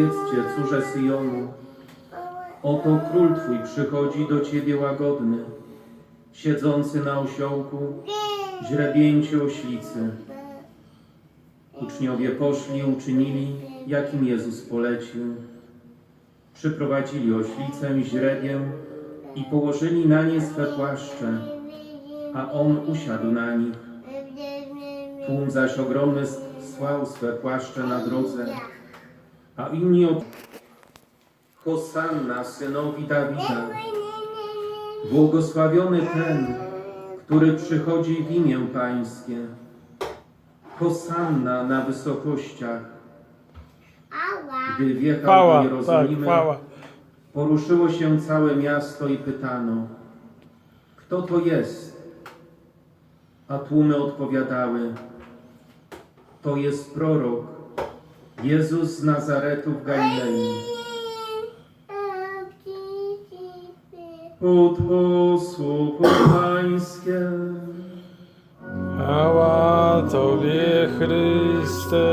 Powiedzcie, córze Syjonu, oto król Twój przychodzi do Ciebie łagodny, siedzący na osiołku, źrebięcie oślicy. Uczniowie poszli uczynili, jak im Jezus polecił. Przyprowadzili oślicę i źrebiem i położyli na nie swe płaszcze, a On usiadł na nich. Tłum zaś ogromny słał swe płaszcze na drodze, a inni od... Hosanna synowi Dawida. Błogosławiony ten, który przychodzi w imię Pańskie. Hosanna na wysokościach. Gdy wjechał Chwała, do Jerozolimy, poruszyło się całe miasto i pytano, kto to jest? A tłumy odpowiadały, to jest prorok, Jezus z Nazaretu w Galilei. Oto słowo Pańskie. Chwała Tobie, Chryste.